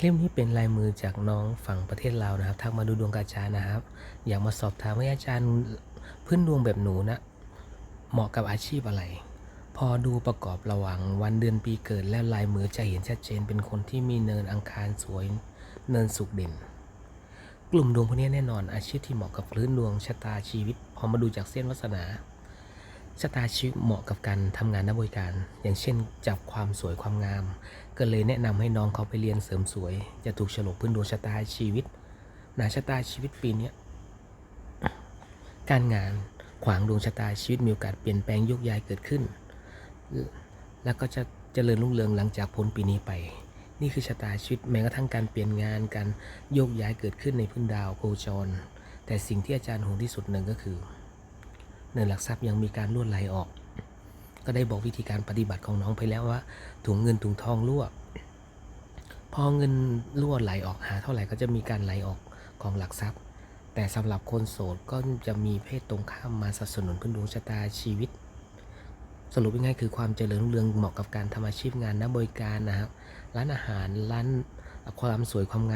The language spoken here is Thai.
คลิปนี้เป็นลายมือจากน้องฝั่งประเทศลาวนะครับทักมาดูดวงกบอาจารย์นะครับ อยากมาสอบถามว่าอาจารย์พื้นดวงแบบหนูนะเหมาะกับอาชีพอะไร พอดูประกอบระหว่างวันเดือนปีเกิดและลายมือจะเห็นชัดเจนเป็นคนที่มีเนินอังคารสวย เนินสุขเด่น กลุ่มดวงพวกนี้แน่นอนอาชีพที่เหมาะกับพื้นดวงชะตาชีวิต พอมาดูจากเส้นวาสนา ชะตาชีวิตเหมาะกับการทำงานนักบริการ อย่างเช่น จับความสวยความงาม ก็เลยแนะนำให้น้องเขาไปเรียนเสริมสวย จะถูกฉลกพื้นดวงชะตาชีวิตนาชะตาชีวิตปีเนี้ยการงานขวางดวงชะตาชีวิตมีโอกาสเปลี่ยนแปลงโยกย้ายเกิดขึ้น แล้วก็จะเจริญรุ่งเรืองหลังจากพ้นปีนี้ไป นี่คือชะตาชีวิตแม้กระทั่งการเปลี่ยนงานการโยกย้ายเกิดขึ้นในพื้นดาวโคจร แต่สิ่งที่อาจารย์ห่วงที่สุดหนึ่งก็คือ เนินหลักทรัพย์ยังมีการล่วนไหลออก ก็ได้บอกวิธีการปฏิบัติของน้องไปแล้วว่าถุงเงินถุงทองรั่วพอเงินรั่วไหลออกหาเท่าไหร่ก็จะมีการไหลออกของหลักทรัพย์ แต่สำหรับคนโสดก็จะมีเพศตรงข้ามมาสนับสนุนพื้นดวงชะตาชีวิต สรุปง่ายๆคือความเจริญรุ่งเรืองเหมาะกับการทำอาชีพงานนักบริการนะครับร้านอาหารร้านความสวยความงาม